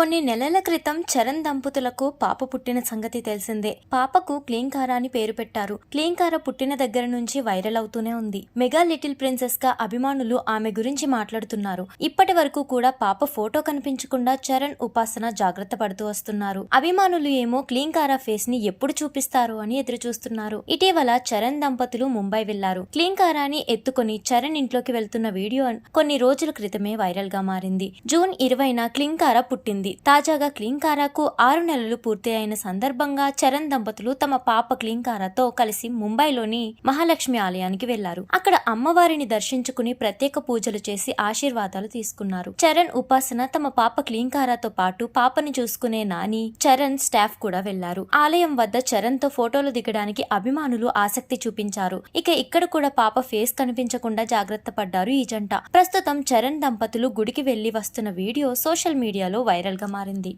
కొన్ని నెలల క్రితం చరణ్ దంపతులకు పాప పుట్టిన సంగతి తెలిసిందే. పాపకు క్లీంకారా అని పేరు పెట్టారు. క్లీంకార పుట్టిన దగ్గర నుంచి వైరల్ అవుతూనే ఉంది. మెగా లిటిల్ ప్రిన్సెస్గా అభిమానులు ఆమె గురించి మాట్లాడుతున్నారు. ఇప్పటి వరకు కూడా పాప ఫోటో కనిపించకుండా చరణ్ ఉపాసన జాగ్రత్త పడుతూ వస్తున్నారు. అభిమానులు ఏమో క్లీంకారా ఫేస్ని ఎప్పుడు చూపిస్తారు అని ఎదురు చూస్తున్నారు ఇటీవల చరణ్ దంపతులు ముంబై వెళ్ళారు. క్లీంకారాని ఎత్తుకొని చరణ్ ఇంట్లోకి వెళ్తున్న వీడియో కొన్ని రోజుల క్రితమే వైరల్గా మారింది. జూన్ ఇరవైన క్లింకారా పుట్టింది. తాజాగా క్లింకారాకు ఆరు నెలలు పూర్తి అయిన సందర్భంగా చరణ్ దంపతులు తమ పాప క్లింకారాతో కలిసి ముంబైలోని మహాలక్ష్మి ఆలయానికి వెళ్ళారు. అక్కడ అమ్మవారిని దర్శించుకుని ప్రత్యేక పూజలు చేసి ఆశీర్వాదాలు తీసుకున్నారు. చరణ్ ఉపాసన తమ పాప క్లీంకారాతో పాటు పాపని చూసుకునే నాని చరణ్ స్టాఫ్ కూడా వెళ్ళారు. ఆలయం వద్ద చరణ్తో ఫోటోలు దిగడానికి అభిమానులు ఆసక్తి చూపించారు. ఇక ఇక్కడ కూడా పాప ఫేస్ కనిపించకుండా జాగ్రత్త పడ్డారు ఈ జంట. ప్రస్తుతం చరణ్ దంపతులు గుడికి వెళ్ళి వస్తున్న వీడియో సోషల్ మీడియాలో వైరల్ గా మారింది.